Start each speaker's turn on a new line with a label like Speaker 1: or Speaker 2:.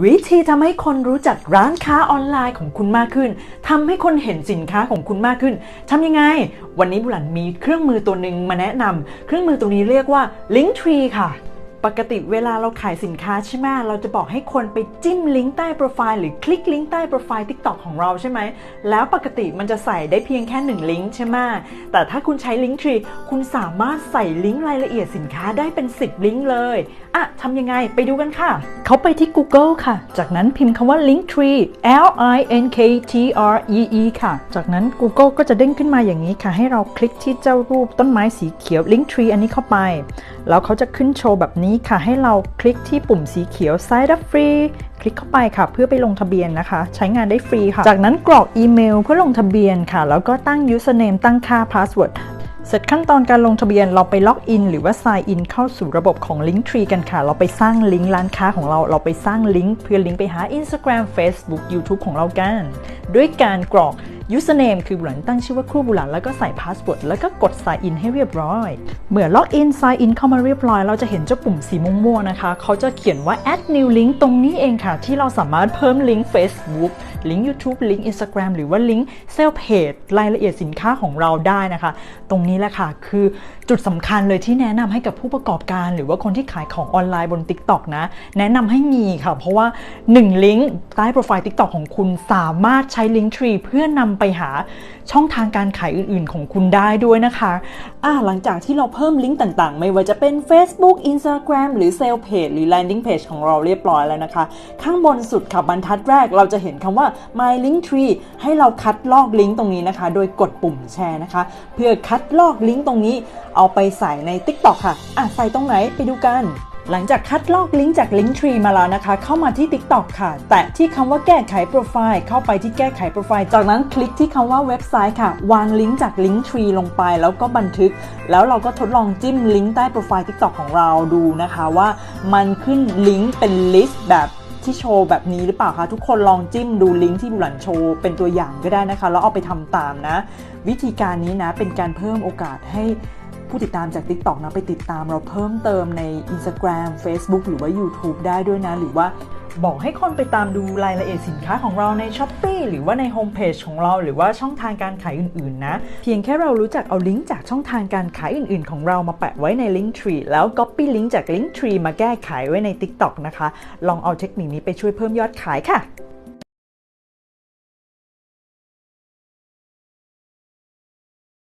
Speaker 1: วิธีทำให้คนรู้จักร้านค้าออนไลน์ของคุณมากขึ้นทำให้คนเห็นสินค้าของคุณมากขึ้นทำยังไง วันนี้บุหลันมีเครื่องมือตัวหนึ่งมาแนะนำเครื่องมือตัวนี้เรียกว่า Linktree ค่ะ ปกติเวลาเราขายสินค้าใช่ไหมเราจะบอกให้คนไปจิ้มลิงก์ใต้โปรไฟล์หรือคลิกลิงก์ใต้โปรไฟล์ TikTok ของเราใช่ไหม แล้วปกติมันจะใส่ได้เพียงแค่ 1 ลิงก์ใช่ไหมแต่ถ้าคุณใช้ลิงก์ทรีคุณสามารถใส่ลิงก์รายละเอียดสินค้าได้เป็น 10 ลิงก์เลยอะทำยังไงไปดูกันค่ะ เขาไปที่ Google ค่ะ จากนั้นพิมพ์คำว่า Linktree L I N K T R E E ค่ะ จากนั้น Google ก็จะเด้งขึ้นมาอย่างนี้ค่ะ ให้เราคลิกที่เจ้ารูปต้นไม้สีเขียว Linktree อันนี้เข้าไป แล้วเขาจะขึ้นโชว์แบบนี้ค่ะให้เราคลิกที่ปุ่มสีเขียว Sign up free คลิกเข้าไปค่ะ เพื่อไปลงทะเบียนนะคะ ใช้งานได้ฟรีค่ะ จากนั้นกรอกอีเมลเพื่อลงทะเบียนค่ะ แล้วก็ตั้ง username ตั้งค่า password เสร็จขั้นตอนการลงทะเบียนเราไปล็อกอินหรือว่า sign in เข้าสู่ระบบของ Linktree กันค่ะ เราไปสร้างลิงก์ร้านค้าของเรา เราไปสร้างลิงก์เพื่อลิงก์ไปหา Instagram Facebook YouTube ของเรากัน ด้วยการกรอก username คือบุหลันตั้งชื่อว่าครูบุหลันแล้วก็ใส่ password แล้วก็กด sign in ให้เรียบร้อย เมื่อล็อกอิน sign in เข้ามาเรียบร้อย เราจะเห็นเจ้าปุ่มสีม่วงๆนะคะ เขาจะเขียนว่า add new link ตรงนี้เองค่ะ ที่เราสามารถเพิ่มลิงก์ Facebook ลิงก์ YouTube ลิงก์ Instagram หรือว่าลิงก์เซลเพจรายละเอียดสินค้าของเราได้นะคะ ตรงนี้แหละค่ะ คือจุดสำคัญเลยที่แนะนำให้กับผู้ประกอบการ หรือว่าคนที่ขายของออนไลน์บน TikTok นะ แนะนำให้มีค่ะ เพราะว่า 1 ลิงก์ใต้โปรไฟล์ TikTok ของคุณสามารถใช้ลิงก์ทรีเพื่อนำไปหาช่องทางการขายอื่น ๆ ของคุณได้ด้วยนะคะอ่าหลังจากที่เราเพิ่มลิงก์ต่างๆ ไม่ว่าจะเป็น Facebook Instagram หรือ Sales Page หรือ Landing Page ของเราเรียบร้อยแล้วนะคะ ข้างบนสุดค่ะบรรทัดแรกเราจะเห็นคำว่า My Link Tree ให้เราคัดลอกลิงก์ตรงนี้นะคะ โดยกดปุ่มแชร์นะคะ เพื่อคัดลอกลิงก์ตรงนี้ เอาไปใส่ใน TikTok ค่ะอะใส่ตรงไหนไปดูกัน หลังจากคัดลอกลิงก์จาก Linktree มาแล้วนะคะ เข้ามาที่ TikTok ค่ะ แตะที่คำว่าแก้ไขโปรไฟล์ เข้าไปที่แก้ไขโปรไฟล์ จากนั้นคลิกที่คำว่าเว็บไซต์ค่ะ วางลิงก์จาก Linktree ลงไปแล้วก็บันทึก แล้วเราก็ทดลองจิ้มลิงก์ใต้โปรไฟล์ TikTok ของเราดูนะคะว่ามันขึ้นลิงก์เป็นลิสต์แบบที่โชว์แบบนี้หรือเปล่าคะทุกคนลองจิ้มดูลิงก์ที่บุหลันโชว์เป็นตัวอย่างก็ได้นะคะ แล้วเอาไปทำตามนะ วิธีการนี้นะเป็นการเพิ่มโอกาสให้ ผู้ติดตามจาก TikTok นะไปติดตามเราเพิ่มเติมใน Instagram Facebook หรือว่า YouTube ได้ด้วยนะ หรือว่าบอกให้คนไปตามดูรายละเอียดสินค้าของเราใน s h อ p e e หรือว่าในโฮมเพจของเราหรือว่าช่องทางการขายอื่น ๆ นะ เพียงแค่เรารู้จักเอาลิงก์จากช่องทางการขายอื่น ๆ ของเรามาแปะไว้ใน Linktree แล้ว Copy ลิงก์จาก Linktree มาแก้ไขไว้ใน TikTok นะคะ ลองเอาเทคนิคนี้ไปช่วยเพิ่มยอดขายค่ะ